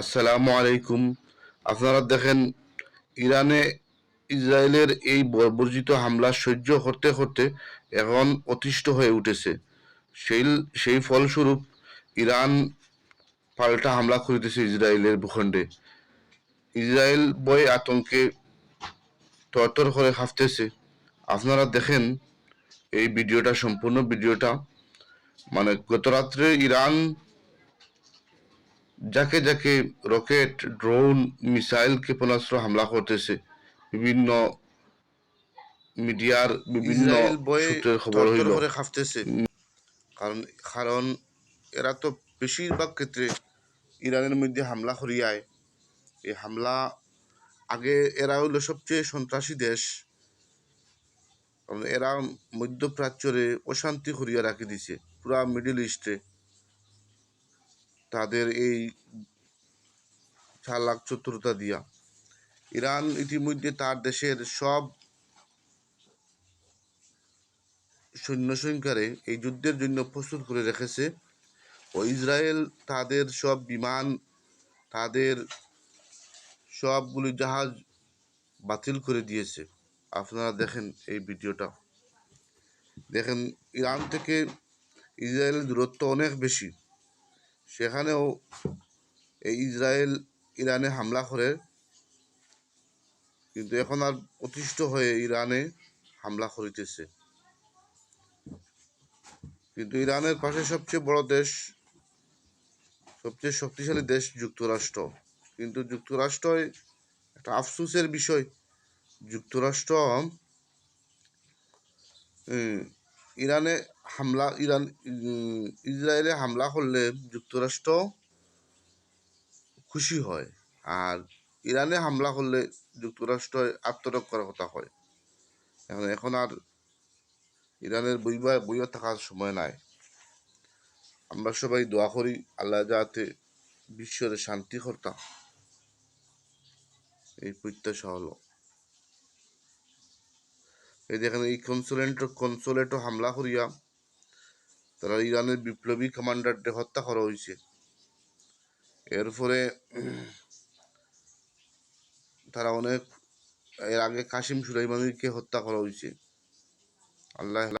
আসসালামু আলাইকুম। আপনারা দেখেন, ইরানে ইসরায়েলের এই বর্বরজিত হামলা সহ্য করতে করতে এখন অতিষ্ঠ হয়ে উঠেছে। সেই সেই ফলস্বরূপ ইরান পাল্টা হামলা করিতেছে ইসরায়েলের ভূখণ্ডে। ইসরায়েল বই আতঙ্কে তরতর করে হাফতেছে আপনারা দেখেন, এই ভিডিওটা, সম্পূর্ণ ভিডিওটা মানে গত রাত্রে ইরান যাকে যাকে রকেট ড্রোন মিসাইল ক্ষেপণাস্ত্র হামলা করতেছে বিভিন্ন মিডিয়ার বিভিন্ন খবর হইল। কারণ কারণ এরা তো বেশিরভাগ ক্ষেত্রে ইরানের মধ্যে হামলা করিয়ায় এই হামলা আগে এরা হইল সবচেয়ে সন্ত্রাসী দেশ। কারণ এরা মধ্যপ্রাচ্যরে অশান্তি করিয়া রাখি দিছে পুরা মিডিল ইস্টে। তাদের এই চালাক চতুরতা দিয়া। ইরান ইতিমধ্যে তার দেশের সব সৈন্য সংখ্যারে এই যুদ্ধের জন্য প্রস্তুত করে রেখেছে। ও ইসরায়েল তাদের সব বিমান, তাদের সবগুলি জাহাজ বাতিল করে দিয়েছে। আপনারা দেখেন এই ভিডিওটা। দেখেন, ইরান থেকে ইসরায়েলের দূরত্ব অনেক বেশি। সেখানেও এই ইসরায়েল ইরানে হামলা করে। কিন্তু এখন আর অতিষ্ঠ হয়ে ইরানে হামলা করিতেছে। কিন্তু ইরানের পাশে সবচেয়ে বড় দেশ, সবচেয়ে শক্তিশালী দেশ যুক্তরাষ্ট্র। কিন্তু যুক্তরাষ্ট্র একটা আফসোসের বিষয়। যুক্তরাষ্ট্র ইরানে হামলা, ইরান ইসরায়েলে হামলা করলে যুক্তরাষ্ট্র খুশি হয় আর ইরানে হামলা করলে যুক্তরাষ্ট্র আত্মরক্ষার কথা হয়। এখন এখন আর ইরানের বইবা বইয়া থাকার সময় নাই। আমরা সবাই দোয়া করি আল্লাহ যাতে বিশ্বের শান্তি কর্তা। এই প্রত্যাশা হলো। এই দেখেন, এই কনসুলেন্ট কনসুলেটও হামলা করিয়া তারা ইরানের বিপ্লবী কমান্ডারদের হত্যা করা হয়েছে। এরপরে তারা অনেক, এর আগে কাশিম সুলাইমানিকে হত্যা করা হয়েছে। আল্লাহ